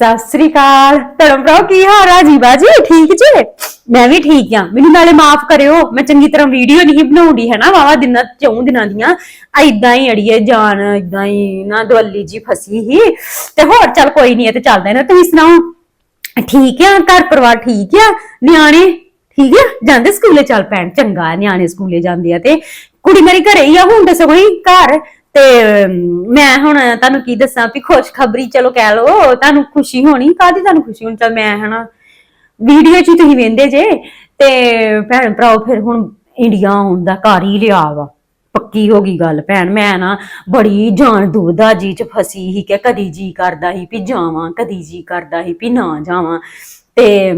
ਸਤਿ ਸ੍ਰੀ ਅਕਾਲ। ਧਰਮ ਭਰਾ ਕੀ ਹਾਲ ਆ? ਜੀ ਬਾਜੀ ਠੀਕ ਜੇ? ਮੈਂ ਵੀ ਠੀਕ ਆ। ਮੈਨੂੰ ਨਾਲੇ ਮਾਫ ਕਰਿਓ, ਮੈਂ ਚੰਗੀ ਤਰ੍ਹਾਂ ਵੀਡੀਓ ਨਹੀਂ ਬਣਾਉਂਦੀ ਹੈ ਨਾ ਵਾਵਾ ਦਿਨਾਂ, ਚੌਂ ਦਿਨਾਂ ਦੀਆਂ। ਐਦਾਂ ਹੀ ਅੜੀਏ, ਜਾਨ ਐਦਾਂ ਹੀ ਨਾ ਦਵੱਲੀ ਜੀ ਫਸੀ ਹੀ। ਤੇ ਹੋਰ ਚੱਲ ਕੋਈ ਨਹੀਂ ਇਹ ਤੇ ਚੱਲਦਾ ਨਾ। ਤੁਸੀਂ ਸੁਣਾਓ? ਠੀਕ ਆ? ਘਰ ਪਰਿਵਾਰ ਠੀਕ ਆ? ਨਿਆਣੇ? ਠੀਕ ਆ? ਜਾਂਦੇ ਸਕੂਲੇ? ਚੱਲ ਪੈਣ ਚੰਗਾ। ਨਿਆਣੇ ਸਕੂਲੇ ਜਾਂਦੇ ਆ ਤੇ। ਕੁੜੀ ਮੇਰੀ ਘਰੇ ਹੀ ਆ, ਹੁਣ ਤੇ ਸਗੋਂ ਘਰ। ਤੇ ਮੈਂ ਹੁਣ ਤੁਹਾਨੂੰ ਕੀ ਦੱਸਾਂ ਵੀ ਖੁਸ਼ਖਬਰੀ, ਚਲੋ ਕਹਿ ਲਓ, ਤੁਹਾਨੂੰ ਖੁਸ਼ੀ ਹੋਣੀ ਕਾਦੀ ਤੁਹਾਨੂੰ ਖੁਸ਼ੀ ਹੋਣੀ? ਚਲ ਮੈਂ ਹਨਾ ਵੀਡੀਓ 'ਚ ਤੁਸੀਂ ਵੇਂਦੇ ਜੇ, ਤੇ ਭੈਣ ਭਰਾਓ, ਫਿਰ ਹੁਣ ਇੰਡੀਆ ਆਉਣ ਦਾ ਘਰ ਹੀ ਲਿਆ ਵਾ। ਪੱਕੀ ਹੋ ਗਈ ਗੱਲ, ਭੈਣ, ਮੈਂ ਨਾ ਬੜੀ ਜਾਨ ਦੁਬਦਾ ਜੀ ਚ ਫਸੀ ਸੀ ਕਿ ਕਦੀ ਜੀ ਕਰਦਾ ਸੀ ਵੀ ਜਾਵਾਂ, ਕਦੀ ਜੀ ਕਰਦਾ ਸੀ ਵੀ ਨਾ ਜਾਵਾਂ। ਤੇ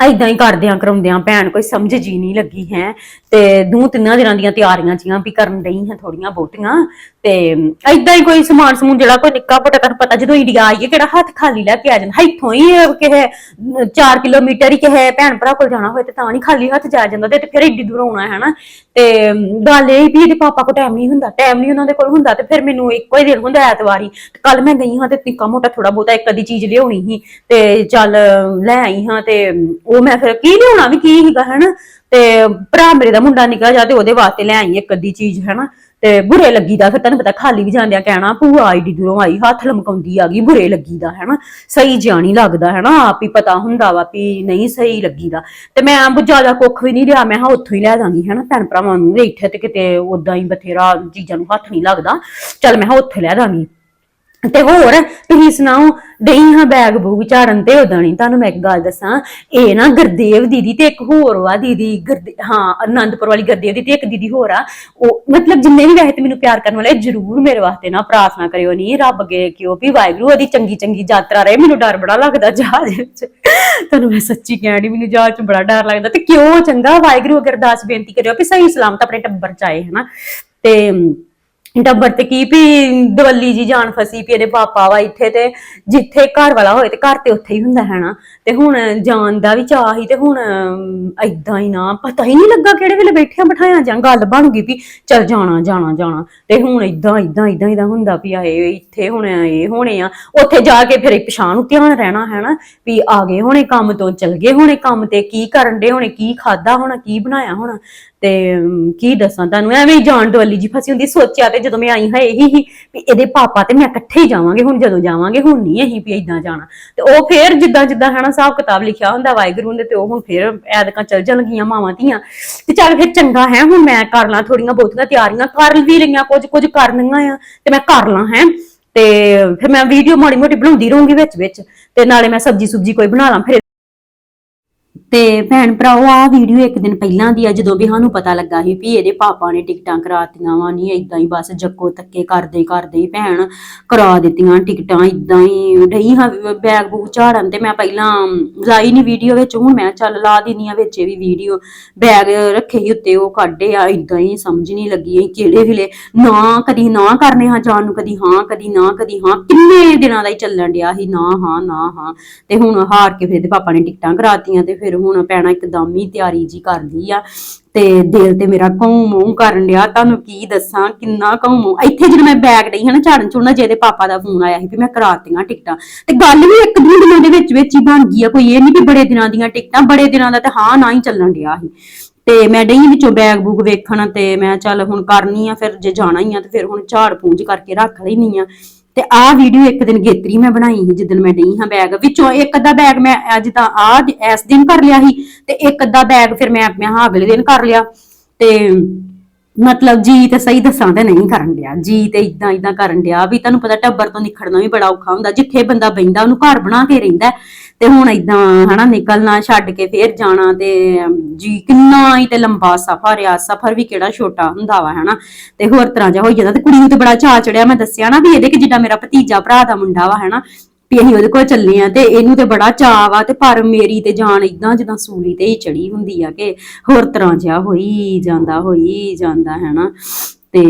ਐਦਾਂ ਹੀ ਕਰਦਿਆਂ ਕਰਾਉਂਦਿਆਂ ਭੈਣ ਕੋਈ ਸਮਝ ਜੀ ਨਹੀਂ ਲੱਗੀ ਹੈ। ਤੇ ਦੋ ਤਿੰਨਾਂ ਦਿਨਾਂ ਦੀਆਂ ਤਿਆਰੀਆਂ ਜੀਆਂ ਵੀ ਕਰਨ ਰਹੀ ਹਾਂ ਥੋੜੀਆਂ ਬਹੁਤੀਆਂ। ਤੇ ਐਦਾਂ ਹੀ ਕੋਈ ਸਮਾਨ ਸਮੂਨ ਜਿਹੜਾ ਕੋਈ ਨਿੱਕਾ ਪਟਾ ਤੁਹਾਨੂੰ ਪਤਾ ਜਦੋਂ ਇੰਡੀਆ ਆਈਏ ਕਿਹੜਾ ਹੱਥ ਖਾਲੀ ਲੈ ਕੇ ਆ ਜਾਂਦਾ। ਇੱਥੋਂ ਹੀ ਕਿਹ 4 ਕਿਲੋਮੀਟਰ ਹੀ ਕਿਹ ਭੈਣ ਭਰਾ ਕੋਲ ਜਾਣਾ ਹੋਏ ਤੇ ਤਾਂ ਨਹੀਂ ਖਾਲੀ ਹੱਥ ਜਾ ਜਾਂਦਾ ਤੇ ਫਿਰ ਏਡੀ ਦੂਰ ਆਉਣਾ ਹੈ ਨਾ। ਤੇ ਗੱਲ ਇਹ ਵੀ ਇਹਦੇ ਪਾਪਾ ਕੋਲ ਟਾਈਮ ਨਹੀਂ ਹੁੰਦਾ ਟਾਈਮ ਨਹੀਂ ਉਹਨਾਂ ਦੇ ਕੋਲ ਹੁੰਦਾ ਤੇ ਫਿਰ ਮੈਨੂੰ ਇੱਕੋ ਹੀ ਦਿਨ ਹੁੰਦਾ ਐਤਵਾਰੀ ਤੇ ਕੱਲ ਮੈਂ ਗਈ ਹਾਂ ਤੇ ਨਿੱਕਾ ਮੋਟਾ ਥੋੜਾ ਬਹੁਤਾ ਇੱਕ ਅੱਧੀ ਚੀਜ਼ ਲਿਆਉਣੀ ਸੀ ਤੇ ਚੱਲ ਲੈ ਆਈ ਹਾਂ ਤੇ ਉਹ ਮੈਂ ਫਿਰ ਕੀ ਲਿਆਉਣਾ ਵੀ ਕੀ ਸੀਗਾ ਹਨਾ ਤੇ ਭਰਾ ਮੇਰੇ ਦਾ ਮੁੰਡਾ ਨਿਕਲ ਜਾ ਤੇ ਉਹਦੇ ਵਾਸਤੇ ਲੈ ਆਈ ਇੱਕ ਅੱਧੀ ਚੀਜ਼ ਹਨਾ ਤੇ ਬੁਰੇ ਲੱਗੀਦਾ, ਫਿਰ ਤੈਨੂੰ ਪਤਾ ਖਾਲੀ ਵੀ ਜਾਂਦਿਆਂ ਕਹਿਣਾ, ਭੂਆ ਆਈਡੀ ਦੂਰੋਂ ਆਈ, ਹੱਥ ਲਮਕਾਉਂਦੀ ਆ ਗਈ, ਬੁਰੇ ਲੱਗੀਦਾ, ਹੈਨਾ? ਸਹੀ ਜਿਹਾ ਨਹੀਂ ਲੱਗਦਾ, ਹੈਨਾ? ਆਪ ਹੀ ਪਤਾ ਹੁੰਦਾ ਵਾ ਵੀ ਨਹੀਂ ਸਹੀ ਲੱਗੀਦਾ। ਤੇ ਮੈਂ ਜ਼ਿਆਦਾ ਕੁੱਖ ਵੀ ਨਹੀਂ ਲਿਆ, ਮੈਂ ਹਾਂ ਉੱਥੋਂ ਹੀ ਲੈ ਦਾਂਗੀ ਹੈਨਾ? ਭੈਣ ਭਰਾਵਾਂ ਨੂੰ ਇੱਥੇ ਤੇ ਕਿਤੇ ਉਦਾਂ ਹੀ ਬਥੇਰਾ ਚੀਜ਼ਾਂ ਨੂੰ ਹੱਥ ਨਹੀਂ ਲੱਗਦਾ। ਚੱਲ ਮੈਂ ਹਾਂ ਉੱਥੇ ਲੈ ਦਾਂਗੀ ਤੇ ਹੋਰ ਤੁਸੀਂ ਸੁਣਾਓ, ਡਈ ਹਾਂ ਬੈਗ ਬੂਗ ਝਾੜਨ ਤੇ ਉਦਾਂ ਨਹੀਂ ਤੁਹਾਨੂੰ ਮੈਂ ਇੱਕ ਗੱਲ ਦੱਸਾਂ, ਇਹ ਨਾ ਗੁਰਦੇਵ ਦੀਦੀ ਤੇ ਇੱਕ ਹੋਰ ਵਾ ਦੀਦੀ, ਗੁਰਦੇ, ਹਾਂ ਆਨੰਦਪੁਰ ਵਾਲੀ ਗੁਰਦੇਵ ਦੀ ਤੇ ਇੱਕ ਦੀਦੀ ਹੋਰ ਆ। ਉਹ ਮਤਲਬ ਜਿੰਨੇ ਵੀ ਵੈਸੇ ਮੈਨੂੰ ਪਿਆਰ ਕਰਨ ਵਾਲੇ, ਜਰੂਰ ਮੇਰੇ ਵਾਸਤੇ ਨਾ ਪ੍ਰਾਰਥਨਾ ਕਰਿਓ ਨਹੀਂ ਰੱਬ ਅੱਗੇ ਕਿਉਂ ਵੀ ਵਾਹਿਗੁਰੂ, ਉਹਦੀ ਚੰਗੀ ਚੰਗੀ ਯਾਤਰਾ ਰਹੇ। ਮੈਨੂੰ ਡਰ ਬੜਾ ਲੱਗਦਾ ਜਹਾਜ਼ ਵਿੱਚ। ਤੁਹਾਨੂੰ ਮੈਂ ਸੱਚੀ ਕਹਿਣੀ ਮੈਨੂੰ ਜਹਾਜ਼ 'ਚ ਬੜਾ ਡਰ ਲੱਗਦਾ ਤੇ ਕਿਉਂ ਚੰਗਾ? ਵਾਹਿਗੁਰੂ ਅਗਰ ਅਰਦਾਸ ਬੇਨਤੀ ਕਰਿਓ ਵੀ ਸਹੀ ਸਲਾਮਤ ਆਪਣੇ ਟੱਬਰ ਚ ਆਏ, ਹਨਾ? ਤੇ ਟੱਬਰ ਤੇ ਕੀ ਵੀ ਦਵੱਲੀ ਜੀ ਜਾਨ ਫਸੀ ਵੀ ਇਹਦੇ ਪਾਪਾ ਵਾ ਇੱਥੇ ਤੇ, ਜਿੱਥੇ ਘਰ ਵਾਲਾ ਹੋਏ ਤੇ ਘਰ ਤੇ ਉੱਥੇ ਹੀ ਹੁੰਦਾ ਹੈ ਨਾ। ਤੇ ਹੁਣ ਜਾਣ ਦਾ ਵੀ ਚਾਹ ਹੀ ਤੇ ਹੁਣ ਐਦਾਂ ਹੀ ਨਾ, ਪਤਾ ਹੀ ਨਹੀਂ ਲੱਗਾ ਕਿਹੜੇ ਵੇਲੇ ਬੈਠਿਆਂ ਬਿਠਾਇਆ ਜਾਂ ਗੱਲ ਬਣ ਗਈ ਵੀ ਚੱਲ ਜਾਣਾ ਜਾਣਾ ਜਾਣਾ। ਤੇ ਹੁਣ ਐਦਾਂ ਐਦਾਂ ਐਦਾਂ ਐਦਾਂ ਹੁੰਦਾ ਵੀ ਆਏ ਇੱਥੇ ਹੁਣ ਇਹ ਹੋਣੇ ਆ। ਉੱਥੇ ਜਾ ਕੇ ਫਿਰ ਪਛਾਣ ਨੂੰ ਧਿਆਨ ਰਹਿਣਾ ਹੈ ਨਾ, ਵੀ ਆ ਗਏ ਹੋਣੇ ਕੰਮ ਤੋਂ, ਚਲ ਗਏ ਹੋਣੇ ਕੰਮ ਤੇ, ਕੀ ਕਰਨ ਦੇ ਹੋਣੇ, ਕੀ ਖਾਦਾ ਹੋਣਾ, ਕੀ ਬਣਾਇਆ ਹੋਣਾ। ਤੇ ਕੀ ਦੱਸਾਂ ਤੁਹਾਨੂੰ, ਐਵੇਂ ਜਾਣ ਦਵੱਲੀ ਜੀ ਫਸੀ ਹੁੰਦੀ, ਸੋਚਿਆ ਤੇ ਜਦੋਂ ਮੈਂ ਆਈ ਹਾਂ ਇਹੀ ਹੀ ਵੀ ਇਹਦੇ ਪਾਪਾ ਤੇ ਮੈਂ ਇਕੱਠੇ ਹੀ ਜਾਵਾਂਗੇ, ਹੁਣ ਜਦੋਂ ਜਾਵਾਂਗੇ, ਹੁਣ ਨਹੀਂ ਅਸੀਂ ਵੀ ਇਦਾਂ ਜਾਣਾ। ਤੇ ਉਹ ਫੇਰ ਜਿੱਦਾਂ ਜਿੱਦਾਂ ਹਨਾ ਹਿਸਾਬ ਕਿਤਾਬ ਲਿਖਿਆ ਹੁੰਦਾ ਵਾਹਿਗੁਰੂ ਨੇ ਤੇ ਉਹ ਹੁਣ ਫੇਰ ਐਦਕਾਂ ਚੱਲ ਜਾਣਗੀਆਂ ਮਾਵਾਂ ਧੀਆਂ। ਤੇ ਚੱਲ ਫਿਰ ਚੰਗਾ ਹੈ, ਹੁਣ ਮੈਂ ਕਰ ਲਾਂ ਥੋੜੀਆਂ ਬਹੁਤੀਆਂ ਤਿਆਰੀਆਂ, ਕਰ ਵੀ ਲਈਆਂ ਕੁਝ ਕੁਝ ਕਰਨੀਆਂ ਆ, ਤੇ ਮੈਂ ਕਰ ਲਾਂ ਹੈ। ਤੇ ਫਿਰ ਮੈਂ ਵੀਡੀਓ ਮਾੜੀ ਮੋਟੀ ਬਣਾਉਂਦੀ ਰਹੂੰਗੀ ਵਿੱਚ ਵਿੱਚ, ਤੇ ਨਾਲੇ ਮੈਂ ਸਬਜੀ ਸੁਬਜੀ ਕੋਈ ਬਣਾ ਲਾਂ ਫਿਰ ਤੇ ਭੈਣ ਭਰਾਓ ਆ ਵੀਡੀਓ ਇੱਕ ਦਿਨ ਪਹਿਲਾਂ ਦੀ ਆ, ਜਦੋਂ ਵੀ ਸਾਨੂੰ ਪਤਾ ਲੱਗਾ ਸੀ ਵੀ ਇਹਦੇ ਪਾਪਾ ਨੇ ਟਿਕਟਾਂ ਕਰਾਤੀਆਂ ਵਾ, ਨਹੀਂ ਇਦਾਂ ਹੀ ਬਸ ਜੱਕੋ ਤੱਕੇ ਕਰਦੇ ਕਰਦੇ ਹੀ ਭੈਣ ਕਰਾ ਦਿੱਤੀਆਂ ਟਿਕਟਾਂ ਇਦਾਂ ਹੀ ਢਈ ਹਾਂ ਬੈਗ ਬੂਗ ਝਾੜਨ ਤੇ ਮੈਂ ਪਹਿਲਾਂ ਲਾਈ ਨਹੀਂ ਵੀਡੀਓ ਵਿੱਚ, ਹੁਣ ਮੈਂ ਚੱਲ ਲਾ ਦਿੰਨੀ ਆ ਵਿੱਚ ਇਹ ਵੀ ਵੀਡੀਓ ਬੈਗ ਰੱਖੇ ਸੀ ਉੱਤੇ, ਉਹ ਕੱਢੇ ਆ ਇਦਾਂ ਹੀ ਸਮਝ ਨਹੀਂ ਲੱਗੀ ਕਿਹੜੇ ਵੇਲੇ ਨਾ ਕਦੀ ਨਾ ਕਰਨੇ ਹਾਂ ਜਾਣ ਨੂੰ, ਕਦੀ ਹਾਂ, ਕਦੀ ਨਾ, ਕਦੀ ਹਾਂ, ਕਿੰਨੇ ਦਿਨਾਂ ਦਾ ਹੀ ਚੱਲਣ ਡਿਆ ਸੀ, ਨਾ ਹਾਂ ਨਾ ਹਾਂ, ਤੇ ਹੁਣ ਹਾਰ ਕੇ ਫਿਰ ਇਹਦੇ ਪਾਪਾ ਨੇ ਟਿਕਟਾਂ ਕਰਾਤੀਆਂ ਤੇ ਫਿਰ ਹੁਣ ਪੈਣਾ ਇੱਕਦਮ ਹੀ ਤਿਆਰੀ ਜੀ ਕਰਦੀ ਆ ਤੇ ਦਿਲ ਤੇ ਮੇਰਾ ਘਉ ਮੂੰਹ ਕਰਨ ਡਿਆ। ਤੁਹਾਨੂੰ ਕੀ ਦੱਸਾਂ, ਕਿੰਨਾ ਘਉ ਮੂੰਹ। ਇੱਥੇ ਜਦੋਂ ਮੈਂ ਬੈਗ ਡਈ ਹਨਾ ਝਾੜਨ ਚੁੜਨਾ, ਜਿਹਦੇ ਪਾਪਾ ਦਾ ਫੋਨ ਆਇਆ ਸੀ ਵੀ ਮੈਂ ਕਰਾਤੀਆਂ ਟਿਕਟਾਂ। ਤੇ ਗੱਲ ਵੀ ਇੱਕ ਦੋ ਦਿਨਾਂ ਦੇ ਵਿੱਚ ਵਿੱਚ ਹੀ ਬਣ ਗਈ ਆ। ਕੋਈ ਇਹ ਨਹੀਂ ਵੀ ਬੜੇ ਦਿਨਾਂ ਦੀਆਂ ਟਿਕਟਾਂ, ਬੜੇ ਦਿਨਾਂ ਦਾ ਤੇ ਹਾਂ ਨਾ ਹੀ ਚੱਲਣ ਡਿਆ ਸੀ। ਤੇ ਮੈਂ ਡਈ ਵਿੱਚੋਂ ਬੈਗ ਬੂਗ ਵੇਖਣ ਤੇ ਮੈਂ ਚੱਲ ਹੁਣ ਕਰਨੀ ਆ, ਫਿਰ ਜੇ ਜਾਣਾ ਹੀ ਆ ਤੇ ਫਿਰ ਹੁਣ ਝਾੜ ਪੂੰਝ ਕਰਕੇ ਰੱਖ ਲੈਣੀ ਆ। ਤੇ ਆਹ ਵੀਡੀਓ ਇੱਕ ਦਿਨ ਗੇਤਰੀ ਮੈਂ ਬਣਾਈ ਸੀ, ਜਿੱਦਣ ਮੈਂ ਡਈ ਹਾਂ ਬੈਗ ਵਿੱਚੋਂ ਇੱਕ ਅੱਧਾ ਬੈਗ ਮੈਂ ਅੱਜ ਤਾਂ ਆਹ ਇਸ ਦਿਨ ਕਰ ਲਿਆ ਸੀ ਤੇ ਇੱਕ ਅੱਧਾ ਬੈਗ ਫਿਰ ਮੈਂ ਮੈਂ ਹਾਂ ਅਗਲੇ ਦਿਨ ਕਰ ਲਿਆ ਤੇ ਮਤਲਬ ਜੀ ਤੇ ਸਹੀ ਦੱਸਾਂ ਤੇ ਨਹੀਂ ਕਰਨ ਡਿਆ, ਜੀ ਤੇ ਇਦਾਂ ਇਦਾਂ ਕਰਨ ਡਿਆ ਵੀ ਤੁਹਾਨੂੰ ਪਤਾ ਟੱਬਰ ਤੋਂ ਨਿਖੜਨਾ ਵੀ ਬੜਾ ਔਖਾ ਹੁੰਦਾ, ਜਿੱਥੇ ਬੰਦਾ ਬੈਂਦਾ ਉਹਨੂੰ ਘਰ ਬਣਾ ਕੇ ਰਹਿੰਦਾ ਤੇ ਹੁਣ ਇਦਾਂ ਹਨਾ ਨਿਕਲਣਾ, ਛੱਡ ਕੇ ਫੇਰ ਜਾਣਾ ਤੇ ਜੀ ਕਿੰਨਾ ਹੀ ਤੇ ਲੰਬਾ ਸਫ਼ਰ ਆ, ਸਫ਼ਰ ਵੀ ਕਿਹੜਾ ਛੋਟਾ ਹੁੰਦਾ ਵਾ ਹਨਾ। ਤੇ ਹੋਰ ਤਰ੍ਹਾਂ ਜਿਹਾ ਹੋ ਜਾਂਦਾ ਤੇ ਕੁੜੀ ਨੂੰ ਤੇ ਬੜਾ ਚਾਅ ਚੜਿਆ, ਮੈਂ ਦੱਸਿਆ ਨਾ ਵੀ ਇਹਦੇ ਕਿ ਜਿੱਦਾਂ ਮੇਰਾ ਭਤੀਜਾ ਭਰਾ ਦਾ ਮੁੰਡਾ ਵਾ ਹਨਾ, ਵੀ ਅਸੀਂ ਉਹਦੇ ਕੋਲ ਚੱਲੇ ਆ ਤੇ ਇਹਨੂੰ ਤੇ ਬੜਾ ਚਾਅ ਵਾ ਤੇ ਪਰ ਮੇਰੀ ਤੇ ਜਾਨ ਇਦਾਂ ਜਿੱਦਾਂ ਸੂਲੀ ਤੇ ਹੀ ਚੜੀ ਹੁੰਦੀ ਆ ਕਿ ਹੋਰ ਤਰ੍ਹਾਂ ਜਿਹਾ ਹੋਈ ਜਾਂਦਾ ਹੋਈ ਜਾਂਦਾ ਹੈਨਾ। ਤੇ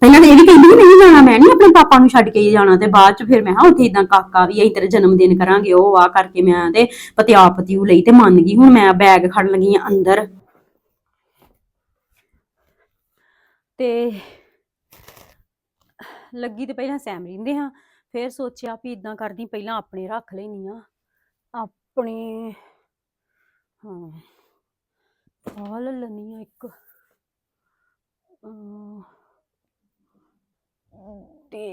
ਪਹਿਲਾਂ ਇਹ ਵੀ ਕਹਿੰਦੀ ਨਹੀਂ ਮੈਂ ਨਹੀਂ ਆਪਣੇ ਪਾਪਾ ਨੂੰ ਛੱਡ ਕੇ ਜਾਣਾ ਤੇ ਬਾਅਦ ਚ ਫਿਰ ਮੈਂ ਹਾਂ ਉੱਥੇ ਇਦਾਂ ਕਾਕਾ ਵੀ ਅਸੀਂ ਤੇਰਾ ਜਨਮ ਦਿਨ ਕਰਾਂਗੇ ਉਹ ਆ ਕਰਕੇ ਮੈਂ ਤੇ ਪਤਿਆ ਪਤਿਉ ਲਈ ਤੇ ਮੰਨ ਗਈ ਹੁਣ ਮੈਂ ਬੈਗ ਖੜਨ ਲੱਗੀ ਆ ਅੰਦਰ। ਤੇ ਲੱਗੀ ਤੇ ਪਹਿਲਾਂ ਸੈਮ ਰਹਿੰਦੇ ਹਾਂ ਫਿਰ ਸੋਚਿਆ ਵੀ ਇਦਾਂ ਕਰਦੀ ਪਹਿਲਾਂ ਆਪਣੇ ਰੱਖ ਲੈਣੀ ਆ ਆਪਣੇ ਹਾਂ ਆਹ ਲੈਣੀ ਆ ਇੱਕ ਅਮ, ਤੇ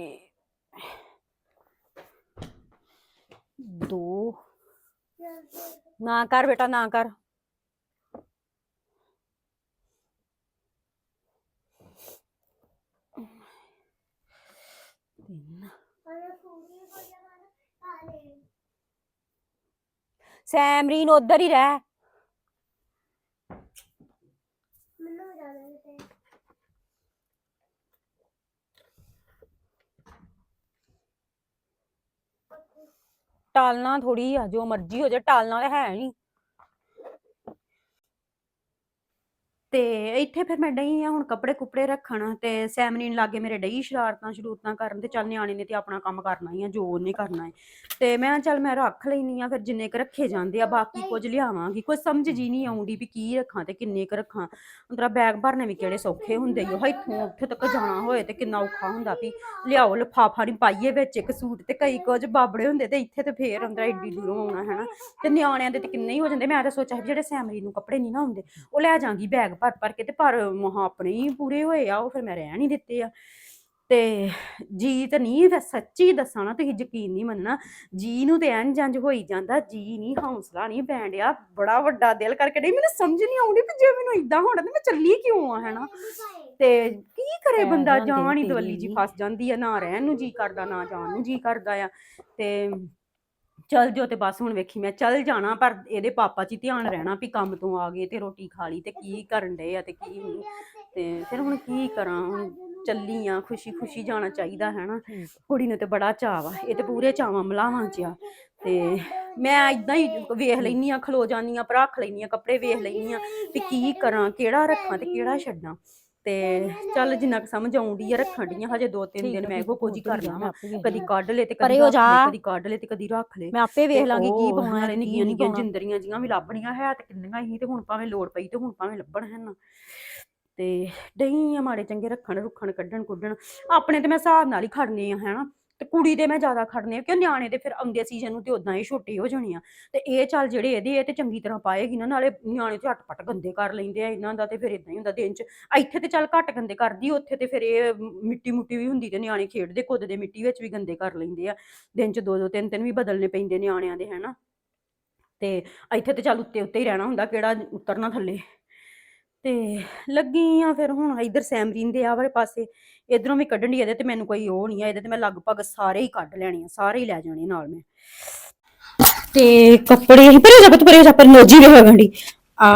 ਦੋ ਨਾ ਕਰ ਬੇਟਾ ਨਾ ਕਰ ਤਿੰਨ ਸੈਮਰੀਨ ਉਧਰ ਹੀ ਰਹਿ ਟਾਲਣਾ ਥੋੜੀ ਆ ਜੋ ਮਰਜ਼ੀ ਹੋ ਜਾਏ ਟਾਲਣਾ ਤਾਂ ਹੈ ਨਹੀਂ ਤੇ ਇੱਥੇ ਫਿਰ ਮੈਂ ਡਈ ਆ ਹੁਣ ਕੱਪੜੇ ਕੁਪੜੇ ਰੱਖਣ ਤੇ ਸੈਮਨੀਨ ਲਾਗੇ ਮੇਰੇ ਡਈ ਸ਼ਰਾਰਤਾਂ ਸ਼ਰੂਰਤਾਂ ਕਰਨ ਤੇ ਚੱਲ ਨਿਆਣੇ ਨੇ ਤੇ ਆਪਣਾ ਕੰਮ ਕਰਨਾ ਹੀ ਆ ਜੋ ਉਹਨੇ ਕਰਨਾ ਹੈ ਤੇ ਮੈਂ ਚੱਲ ਮੈਂ ਰੱਖ ਲੈਣੀ ਆ ਫਿਰ ਜਿੰਨੇ ਕ ਰੱਖੇ ਜਾਂਦੇ ਆ ਬਾਕੀ ਕੁਝ ਲਿਆਵਾਂਗੀ। ਕੋਈ ਸਮਝ ਜੀ ਨਹੀਂ ਆਉਂਦੀ ਵੀ ਕੀ ਰੱਖਾਂ ਤੇ ਕਿੰਨੇ ਕ ਰੱਖਾਂ। ਅੰਦਰਾ ਬੈਗ ਭਰਨੇ ਵੀ ਕਿਹੜੇ ਸੌਖੇ ਹੁੰਦੇ ਈ ਓ ਇੱਥੋਂ ਉੱਥੇ ਤੱਕ ਜਾਣਾ ਹੋਏ ਤੇ ਕਿੰਨਾ ਔਖਾ ਹੁੰਦਾ ਵੀ ਲਿਆਓ ਲਿਫਾਫਾ ਨਹੀਂ ਪਾਈਏ ਵਿੱਚ ਇੱਕ ਸੂਟ ਤੇ ਕਈ ਕੁਝ ਬਾਬੜੇ ਹੁੰਦੇ ਤੇ ਇੱਥੇ ਤੇ ਫੇਰ ਅੰਦਰ ਏਡੀ ਦੂਰੋਂ ਆਉਣਾ ਹੈਨਾ ਤੇ ਨਿਆਣਿਆਂ ਦੇ ਤੇ ਕਿੰਨੇ ਹੀ ਹੋ ਜਾਂਦੇ। ਮੈਂ ਤਾਂ ਸੋਚਿਆ ਵੀ ਜਿਹੜੇ ਸੈਮਰੀ ਨੂੰ ਕੱਪੜੇ ਨਹੀਂ ਨਾ ਹੁੰਦੇ ਉਹ ਲੈ ਜਾਾਂਗੀ ਬੈਗ ਭਰ ਭਰ ਕੇ ਤੇ ਪਰ ਮਹਾ ਆਪਣੇ ਹੀ ਪੂਰੇ ਹੋਏ ਆ ਉਹ ਫਿਰ ਮੈਂ ਰਹਿਣ ਹੀ ਦਿੱਤੇ ਆ। ਤੇ ਜੀ ਤੇ ਨਹੀਂ ਵੈ ਸੱਚੀ ਦੱਸਾਂ ਨਾ ਤੁਸੀਂ ਯਕੀਨ ਨਹੀਂ ਮੰਨਣਾ ਜੀ ਨੂੰ ਤੇ ਐਨ ਜੰਜ ਹੋਈ ਜਾਂਦਾ ਜੀ ਨਹੀਂ ਹੌਸਲਾ ਨਹੀਂ ਪੈਂਡਿਆ ਬੜਾ ਵੱਡਾ ਦਿਲ ਕਰਕੇ ਨਹੀਂ ਮੈਨੂੰ ਸਮਝ ਨਹੀਂ ਆਉਂਦੀ ਵੀ ਜੇ ਮੈਨੂੰ ਇਦਾਂ ਹੋਣਾ ਤੇ ਮੈਂ ਚੱਲੀ ਕਿਉਂ ਆ ਹੈਨਾ? ਤੇ ਕੀ ਕਰੇ ਬੰਦਾ ਜਾਣ ਹੀ ਦਵੱਲੀ ਜੀ। ਫਸ ਜਾਂਦੀ ਆ ਨਾ ਰਹਿਣ ਨੂੰ ਜੀ ਕਰਦਾ ਨਾ ਜਾਣ ਨੂੰ ਜੀ ਕਰਦਾ ਆ। ਤੇ ਚੱਲ ਜੋ ਤੇ ਬਸ ਹੁਣ ਵੇਖੀ ਮੈਂ ਚੱਲ ਜਾਣਾ ਪਰ ਇਹਦੇ ਪਾਪਾ 'ਚ ਹੀ ਧਿਆਨ ਰਹਿਣਾ ਵੀ ਕੰਮ ਤੋਂ ਆ ਗਏ ਤੇ ਰੋਟੀ ਖਾ ਲਈ ਤੇ ਕੀ ਕਰਨ ਡਏ ਆ ਤੇ ਕੀ ਨਹੀਂ ਤੇ ਫਿਰ ਹੁਣ ਕੀ ਕਰਾਂ? ਹੁਣ ਚੱਲੀ ਆ ਖੁਸ਼ੀ ਖੁਸ਼ੀ ਜਾਣਾ ਚਾਹੀਦਾ ਹੈ ਨਾ ਕੁੜੀ ਨੂੰ ਤੇ ਬੜਾ ਚਾਅ ਵਾ ਇਹ ਤੇ ਪੂਰੇ ਚਾਵਾਂ ਮਲਾਵਾਂ ਚ ਆ। ਤੇ ਮੈਂ ਇਦਾਂ ਹੀ ਵੇਖ ਲੈਨੀ ਆ ਖਲੋ ਜਾਨੀ ਆ ਰੱਖ ਲੈਨੀ ਆ ਕੱਪੜੇ ਵੇਖ ਲੈਨੀ ਆ ਵੀ ਕੀ ਕਰਾਂ ਕਿਹੜਾ ਰੱਖਾਂ ਤੇ ਕਿਹੜਾ ਛੱਡਾਂ। ਤੇ ਚੱਲ ਜਿੰਨਾ ਕੁ ਸਮਝ ਆਉਂਦੀ ਆ ਰੱਖਣ ਡੀਆਂ ਹਜੇ ਦੋ ਤਿੰਨ ਦਿਨ ਮੈਂ ਇਹੋ ਕੁਝ ਹੀ ਕਰਨਾ ਵਾ। ਕਦੀ। ਕੱਢ ਲੈ ਤੇ ਪਰੇ ਕਦੀ ਹੋ ਰੱਖ ਲੈ ਜਾ। ਕਦੀ ਕੱਢ ਲੈ ਤੇ ਕਦੀ ਰੱਖ ਲੈ। ਮੈਂ ਆਪੇ ਵੇਖ ਲਾਂਗੀ ਕੀ ਪਾਉਣਾ ਹੈ ਨਿੱਕੀਆਂ ਨਿੱਕੀਆਂ ਜਿੰਦਰੀਆਂ ਜੀਆਂ ਵੀ ਲੱਭਣੀਆਂ ਹੈ ਤੇ ਕਿੰਨੀਆਂ ਹੀ ਤੇ ਹੁਣ ਭਾਵੇਂ ਲੋੜ ਪਈ ਤੇ ਹੁਣ ਭਾਵੇਂ ਲੱਭਣ ਹਨ ਤੇ ਡਈ ਆ ਮਾੜੇ ਚੰਗੇ ਰੱਖਣ ਰੁੱਖਣ ਕੱਢਣ ਕੁੱਢਣ ਆਪਣੇ ਤੇ ਮੈਂ ਹਿਸਾਬ ਨਾਲ ਹੀ ਖੜਨੇ ਆ ਹੈਨਾ? ਤੇ ਕੁੜੀ ਦੇ ਮੈਂ ਜ਼ਿਆਦਾ ਖੜਨੇ ਆ, ਕਿਉਂ ਨਿਆਣੇ ਦੇ ਫਿਰ ਆਉਂਦੇ ਸੀਜ਼ਨ ਨੂੰ ਤੇ ਉਦਾਂ ਹੀ ਛੋਟੇ ਹੋ ਜਾਣੇ ਆ। ਤੇ ਇਹ ਚੱਲ ਜਿਹੜੇ ਇਹਦੇ ਇਹ ਤੇ ਚੰਗੀ ਤਰ੍ਹਾਂ ਪਾਏਗੀ ਨਾ, ਨਾਲੇ ਨਿਆਣੇ ਤੇ ਝਟਪਟ ਗੰਦੇ ਕਰ ਲੈਂਦੇ ਆ ਇਹਨਾਂ ਦਾ ਤੇ ਫਿਰ ਇਦਾਂ ਹੀ ਹੁੰਦਾ ਦਿਨ ਚ। ਇੱਥੇ ਤੇ ਚੱਲ ਘੱਟ ਗੰਦੇ ਕਰਦੀ, ਉੱਥੇ ਤੇ ਫਿਰ ਇਹ ਮਿੱਟੀ ਮੁੱਟੀ ਵੀ ਹੁੰਦੀ ਤੇ ਨਿਆਣੇ ਖੇਡਦੇ ਕੁੱਦਦੇ ਮਿੱਟੀ ਵਿੱਚ ਵੀ ਗੰਦੇ ਕਰ ਲੈਂਦੇ ਆ। ਦਿਨ ਚ ਦੋ ਦੋ, ਤਿੰਨ ਤਿੰਨ ਵੀ ਬਦਲਨੇ ਪੈਂਦੇ ਨਿਆਣਿਆਂ ਦੇ, ਹਨਾ। ਤੇ ਇੱਥੇ ਤੇ ਚੱਲ ਉੱਤੇ ਉੱਤੇ ਹੀ ਰਹਿਣਾ ਹੁੰਦਾ, ਕਿਹੜਾ ਉਤਰਨਾ ਥੱਲੇ। ਤੇ ਲੱਗੀ ਆ ਫਿਰ ਹੁਣ ਇਧਰ ਸੈਮਰੀਨ ਦੇ ਆ ਵਾਲੇ ਪਾਸੇ। ਇਧਰੋਂ ਵੀ ਕੱਢਣੀ ਇਹਦੇ ਤੇ, ਮੈਨੂੰ ਕੋਈ ਉਹ ਨਹੀਂ ਆ ਇਹਦੇ ਤੇ, ਮੈਂ ਲਗਭਗ ਸਾਰੇ ਹੀ ਕੱਢ ਲੈਣੇ ਆ, ਸਾਰੇ ਹੀ ਲੈ ਜਾਣੇ ਨਾਲ ਮੈਂ। ਤੇ ਕੱਪੜੇ ਹੀ ਪਰੇ ਜਾ ਪਰੇ ਜਾ ਨੋਜੀ ਵੇ ਹੋ ਗੰਡੀ ਆ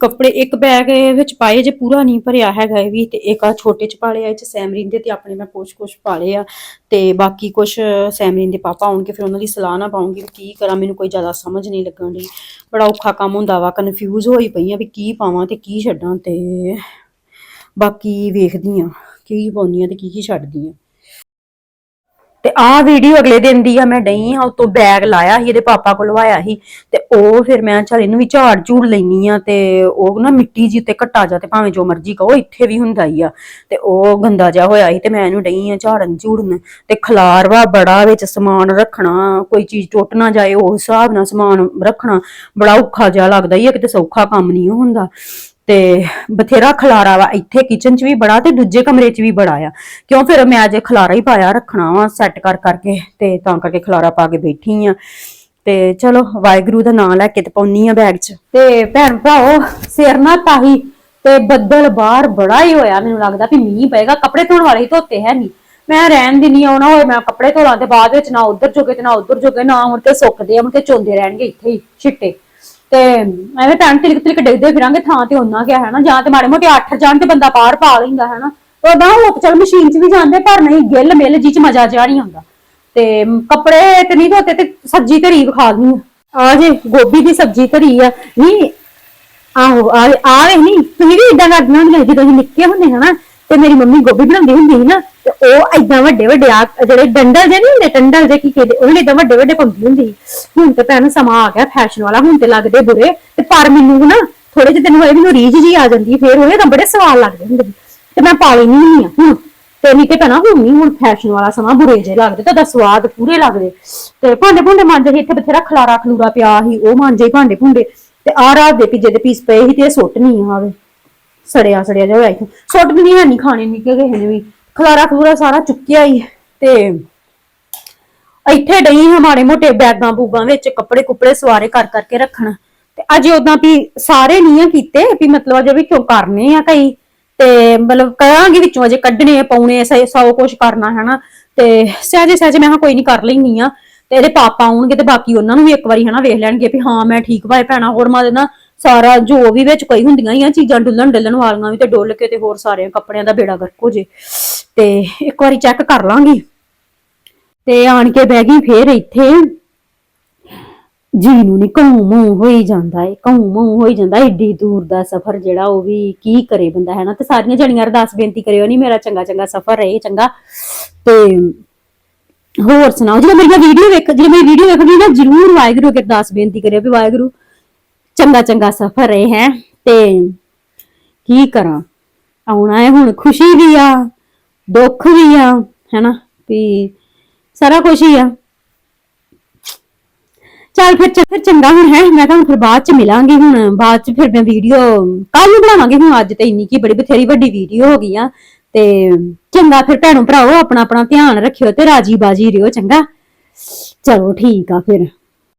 ਕੱਪੜੇ ਇੱਕ ਬੈਗ ਵਿੱਚ ਪਾਏ ਜੇ, ਪੂਰਾ ਨਹੀਂ ਭਰਿਆ ਹੈਗਾ ਇਹ ਵੀ, ਤੇ ਇੱਕ ਆ ਛੋਟੇ ਚ ਪਾ ਲਿਆ, ਇਹ ਚ ਸੈਮਰੀਨ ਦੇ ਤੇ ਆਪਣੇ ਮੈਂ ਕੁਛ ਕੁਛ ਪਾਲੇ ਆ। ਤੇ ਬਾਕੀ ਕੁਛ ਸੈਮਰੀਨ ਦੇ ਪਾਪਾ ਆਉਣਗੇ, ਫਿਰ ਉਹਨਾਂ ਦੀ ਸਲਾਹ ਨਾ ਪਾਉਂਗੀ ਵੀ ਕੀ ਕਰਾਂ, ਮੈਨੂੰ ਕੋਈ ਜ਼ਿਆਦਾ ਸਮਝ ਨਹੀਂ ਲੱਗਣ ਦੀ ਬੜਾ ਔਖਾ ਕੰਮ ਹੁੰਦਾ ਵਾ ਕਨਫਿਊਜ਼ ਹੋਈ ਪਈ ਆ ਵੀ ਕੀ ਪਾਵਾਂ ਤੇ ਕੀ ਛੱਡਾਂ ਤੇ। ਬਾਕੀ ਵੇਖਦੀ ਆ। ਕੀ ਪਾਉਣੀ ਆ ਤੇ ਕੀ ਕੀ ਛੱਡਦੀ ਆ। ਤੇ ਆਹ ਵੀਡੀਓ ਅਗਲੇ ਦਿਨ ਦੀ ਆ, ਮੈਂ ਡਈ ਹਾਂ ਉਤੋਂ ਬੈਗ ਲਾਇਆ ਸੀ, ਇਹਦੇ ਪਾਪਾ ਕੋਲ ਲਵਾਇਆ ਸੀ, ਤੇ ਉਹ ਫਿਰ ਮੈਂ ਚੱਲ ਇਹਨੂੰ ਵੀ ਝਾੜ ਝੂੜ ਲੈਣੀ ਆ ਤੇ ਉਹ ਨਾ ਮਿੱਟੀ ਜੀ ਤੇ ਘਟਾ ਜਾ ਤੇ ਭਾਵੇਂ ਜੋ ਮਰਜ਼ੀ ਕਹੋ, ਇੱਥੇ ਵੀ ਹੁੰਦਾ ਹੀ ਆ। ਤੇ ਉਹ ਗੰਦਾ ਜਿਹਾ ਹੋਇਆ ਸੀ ਤੇ ਮੈਂ ਇਹਨੂੰ ਡਈ ਆ ਝਾੜਨ ਝੂੜਨ ਤੇ ਖਲਾਰਵਾ ਬੜਾ ਵਿੱਚ ਸਮਾਨ ਰੱਖਣਾ, ਕੋਈ ਚੀਜ਼ ਟੁੱਟ ਨਾ ਜਾਏ ਉਸ ਹਿਸਾਬ ਨਾਲ ਸਮਾਨ ਰੱਖਣਾ, ਬੜਾ ਔਖਾ ਜਿਹਾ ਲੱਗਦਾ ਹੀ ਆ, ਕਿਤੇ ਸੌਖਾ ਕੰਮ ਨਹੀਂ ਹੁੰਦਾ। ਤੇ ਬਥੇਰਾ ਖਲਾਰਾ ਵਾ ਇੱਥੇ ਕਿਚਨ 'ਚ ਵੀ ਬੜਾ ਤੇ ਦੂਜੇ ਕਮਰੇ 'ਚ ਵੀ ਬੜਾ ਆ। ਕਿਉਂ ਫਿਰ ਮੈਂ ਅੱਜ ਖਲਾਰਾ ਹੀ ਪਾਇਆ, ਰੱਖਣਾ ਵਾ ਸੈੱਟ ਕਰ ਕਰਕੇ ਤੇ ਤਾਂ ਕਰਕੇ ਖਲਾਰਾ ਪਾ ਕੇ ਬੈਠੀ ਆ। ਤੇ ਚਲੋ ਵਾਹਿਗੁਰੂ ਦਾ ਨਾਮ ਲੈ ਕੇ ਤੇ ਪਾਉਣੀ ਆ ਬੈਗ 'ਚ। ਤੇ ਭੈਣ ਭਰਾਓ ਸਿਰ ਨਾ ਤਾਹੀ ਤੇ ਬੱਦਲ ਬਾਹਰ ਬੜਾ ਹੀ ਹੋਇਆ। ਮੈਨੂੰ ਲੱਗਦਾ ਵੀ ਮੀਂਹ ਪਏਗਾ, ਕੱਪੜੇ ਧੋਣ ਵਾਲੇ ਹੀ ਧੋਤੇ ਹੈ ਨਹੀਂ। ਮੈਂ ਰਹਿਣ ਦਿੰਨੀ ਆ ਉਹਨਾਂ ਹੋਏ ਮੈਂ ਕੱਪੜੇ ਧੋਲਾਂ ਤੇ ਬਾਅਦ ਵਿੱਚ ਨਾ ਉਧਰ ਜੋਗੇ ਤੇ ਨਾ ਉਧਰ ਜੋਗੇ, ਨਾ ਹੁਣ ਕੇ ਸੁੱਕਦੇ ਆ, ਮੁੜ ਕੇ ਚੋਂਦੇ ਰਹਿਣਗੇ ਇੱਥੇ ਹੀ, ਛਿੱਟੇ। ਤੇ ਐਵੇਂ ਤਾਂ ਤਿਲਕ ਤਿਲਕ ਡਿੱਗਦੇ ਫਿਰਾਂਗੇ, ਥਾਂ ਤੇ ਉਹਨਾਂ ਗਿਆ ਹੈ ਨਾ, ਜਾਂ ਤੇ ਮਾੜੇ ਮੋਟੇ ਅੱਠ ਜਾਣ ਤੇ ਬੰਦਾ ਬਾਹਰ ਪਾ ਲੈਂਦਾ ਹੈ ਨਾ। ਉਦਾਂ ਉਹ ਚਲ ਮਸ਼ੀਨ 'ਚ ਵੀ ਜਾਂਦੇ, ਪਰ ਨਹੀਂ, ਗਿੱਲ ਮਿਲ ਜੀ 'ਚ ਮਜ਼ਾ ਜਿਹਾ ਨਹੀਂ ਆਉਂਦਾ। ਤੇ ਕੱਪੜੇ ਤੇ ਨਹੀਂ ਧੋਤੇ ਤੇ ਸਬਜ਼ੀ ਧਰੀ ਵਿਖਾ ਲਈ ਆ। ਜੇ ਗੋਭੀ ਦੀ ਸਬਜ਼ੀ ਧਰੀ ਆ, ਨਹੀਂ, ਆਹੋ, ਆ ਆ ਨਹੀਂ ਤੁਸੀਂ ਵੀ ਇਦਾਂ ਕਰਦੀਆਂ ਹੁੰਦੀਆਂ, ਜਦੋਂ ਅਸੀਂ ਨਿੱਕੇ ਹੁੰਦੇ ਹਨਾ ਤੇ ਮੇਰੀ ਮੰਮੀ ਗੋਭੀ ਬਣਾਉਂਦੀ ਹੁੰਦੀ ਸੀ ਨਾ, ਤੇ ਉਹ ਇਦਾਂ ਵੱਡੇ ਵੱਡੇ ਆ, ਜਿਹੜੇ ਡੰਡਲ ਜੇ ਨਹੀਂ ਹੁੰਦੇ ਟੰਡਲ ਜੇ ਕੀ ਕਹਿੰਦੇ ਉਹਨਾਂ ਨੇ ਵੱਡੇ ਵੱਡੇ ਪਾਉਂਦੀ ਹੁੰਦੀ ਸੀ। ਹੁਣ ਤੇ ਭੈਣ, ਸਮਾਂ ਆ ਗਿਆ ਫੈਸ਼ਨ ਵਾਲਾ, ਹੁਣ ਤੇ ਲੱਗਦੇ ਬੁਰੇ। ਤੇ ਪਰ ਮੈਨੂੰ ਨਾ ਥੋੜੇ ਜਿਹੇ ਦਿਨ ਹੋਏ ਮੈਨੂੰ ਰੀਝ ਜੀ ਆ ਜਾਂਦੀ ਫੇਰ ਉਹਨੇ ਤਾਂ ਬੜੇ ਸਵਾਲ ਲੱਗਦੇ ਹੁੰਦੇ ਸੀ। ਤੇ ਮੈਂ ਪਾ ਲੈਣੀ ਹੁੰਦੀ ਆ, ਹੁਣ। ਤੇ ਨਹੀਂ ਤੇ ਭੈਣਾ, ਹੁਣ ਨਹੀਂ ਹੁਣ ਫੈਸ਼ਨ ਵਾਲਾ ਸਮਾਂ ਬੁਰੇ ਜੇ ਲੱਗਦੇ, ਤੇ ਉਹਦਾ ਸਵਾਦ ਪੂਰੇ ਲੱਗਦੇ। ਤੇ ਭਾਂਡੇ ਭੁੰਡੇ ਮਾਂਜੇ ਸੀ, ਇੱਥੇ ਬਥੇਰਾ ਖਲਾਰਾ ਖਲੂਰਾ ਪਿਆ ਸੀ, ਉਹ ਮਾਂਜੇ ਭਾਂਡੇ ਭੁੰਡੇ। ਤੇ ਆਹ ਰਾਤ ਦੇ ਪੀਜੇ ਦੇ ਪੀਸ ਪਏ ਸੀ ਤੇ ਇਹ ਸੁੱਟ ਨਹੀਂ ਆਵੇ। ਸੜਿਆ ਸੜਿਆ ਜਿਹਾ ਹੋਇਆ ਸੁੱਟ ਵੀ ਨਹੀਂ ਹੈ ਨਹੀਂ ਖਾਣੇ ਨਹੀਂ ਕਿਸੇ ਨੇ ਵੀ। ਖਲਾਰਾ ਖਲੂਰਾ ਸਾਰਾ ਚੁੱਕਿਆ ਹੀ ਤੇ ਇੱਥੇ ਡਈ ਹਾਂ ਮਾੜੇ ਮੋਟੇ ਬੈਗਾਂ ਬੂਗਾਂ ਵਿੱਚ, ਕੱਪੜੇ ਕੁਪੜੇ ਸਵਾਰੇ ਕਰ ਕਰਕੇ ਰੱਖਣ। ਤੇ ਅਜੇ ਉਦਾਂ ਵੀ ਸਾਰੇ ਨਹੀਂ ਆ ਕੀਤੇ ਵੀ ਮਤਲਬ ਅਜੇ ਵਿੱਚੋਂ ਕਰਨੇ ਆ ਕਈ। ਤੇ ਮਤਲਬ ਕਰਾਂਗੇ ਵਿੱਚੋਂ ਅਜੇ ਕੱਢਣੇ, ਪਾਉਣੇ ਸੌ ਸੌ ਕੁਛ ਕਰਨਾ, ਹਨਾ। ਤੇ ਸਹਿਜੇ ਸਹਿਜੇ ਮੈਂ ਕਿਹਾ ਕੋਈ ਨਹੀਂ ਕਰ ਲੈਣੀ ਆ। ਤੇ ਇਹਦੇ ਪਾਪਾ ਆਉਣਗੇ ਤੇ ਬਾਕੀ ਉਹਨਾਂ ਨੂੰ ਵੀ ਇੱਕ ਵਾਰੀ, ਹਨਾ, ਵੇਖ ਲੈਣਗੇ ਵੀ ਹਾਂ, ਮੈਂ ਠੀਕ ਭਾਏ ਭੈਣਾ ਹੋਰ ਮਾਦੇ ਨਾ ਸਾਰਾ ਜੋ ਵੀ ਵਿੱਚ ਕੋਈ ਹੁੰਦੀਆਂ ਹੀ ਆ ਚੀਜ਼ਾਂ ਡੁੱਲਣ ਡੁੱਲਣ ਵਾਲੀਆਂ ਵੀ ਤੇ ਡੁੱਲ ਕੇ ਤੇ ਹੋਰ ਸਾਰੇ ਕੱਪੜਿਆਂ ਦਾ ਬੇੜਾ ਗਰਕ ਹੋ ਜੇ। ਤੇ ਇੱਕ ਵਾਰੀ ਚੈੱਕ ਕਰ ਲਾਂਗੀ। ਤੇ ਆਣ ਕੇ ਬਹਿ ਗਈ ਫੇਰ ਇੱਥੇ। ਜੀ ਨੂੰ ਨੀ ਘਉ ਮੂੰਹ ਹੋਈ ਜਾਂਦਾ ਏ ਘਉ ਮੂੰਹ ਹੋਈ ਜਾਂਦਾ, ਏਡੀ ਦੂਰ ਦਾ ਸਫ਼ਰ ਜਿਹੜਾ ਉਹ ਵੀ ਕੀ ਕਰੇ ਬੰਦਾ, ਹੈ ਨਾ? ਤੇ ਸਾਰੀਆਂ ਜਣੀਆਂ ਅਰਦਾਸ ਬੇਨਤੀ ਕਰਿਓ ਨਹੀਂ ਮੇਰਾ ਚੰਗਾ ਚੰਗਾ ਸਫ਼ਰ ਰਹੇ, ਚੰਗਾ। ਤੇ ਹੋਰ ਸੁਣਾਓ, ਜਦੋਂ ਮੇਰੀਆਂ ਵੀਡੀਓ ਵੇਖ, ਜਦੋਂ ਮੇਰੀ ਵੀਡੀਓ ਵੇਖਣੀ ਨਾ ਜਰੂਰ ਵਾਹਿਗੁਰੂ ਅੱਗੇ ਅਰਦਾਸ ਬੇਨਤੀ ਕਰਿਓ ਵੀ ਵਾਹਿਗੁਰੂ ਚੰਗਾ ਚੰਗਾ ਸਫ਼ਰ ਰਹੇ ਹੈ ਤੇ ਕੀ ਕਰਾਂ? ਆਉਣਾ ਹੈ ਹੁਣ ਖੁਸ਼ੀ ਵੀ ਆ, ਦੁੱਖ ਵੀ ਆ, ਹੈਨਾ? ਵੀ ਸਾਰਾ ਕੁਝ ਹੀ ਆ। ਚੱਲ ਫਿਰ ਫਿਰ ਚੰਗਾ ਹੁਣ ਹੈ, ਮੈਂ ਤੁਹਾਨੂੰ ਫਿਰ ਬਾਅਦ ਚ ਮਿਲਾਂਗੀ ਹੁਣ, ਬਾਅਦ ਚ ਫਿਰ ਮੈਂ ਵੀਡੀਓ ਕੱਲ ਨੂੰ ਬਣਾਵਾਂਗੀ ਹੁਣ, ਅੱਜ ਤੇ ਇੰਨੀ ਕੀ ਬੜੀ ਬਥੇਰੀ ਵੱਡੀ ਵੀਡੀਓ ਹੋ ਗਈ ਆ, ਤੇ ਚੰਗਾ ਫਿਰ ਭੈਣੋ ਭਰਾਓ ਆਪਣਾ ਆਪਣਾ ਧਿਆਨ ਰੱਖਿਓ ਤੇ ਰਾਜੀ ਬਾਜੀ ਰਿਓ, ਚੰਗਾ? ਚਲੋ ਠੀਕ ਆ ਫਿਰ।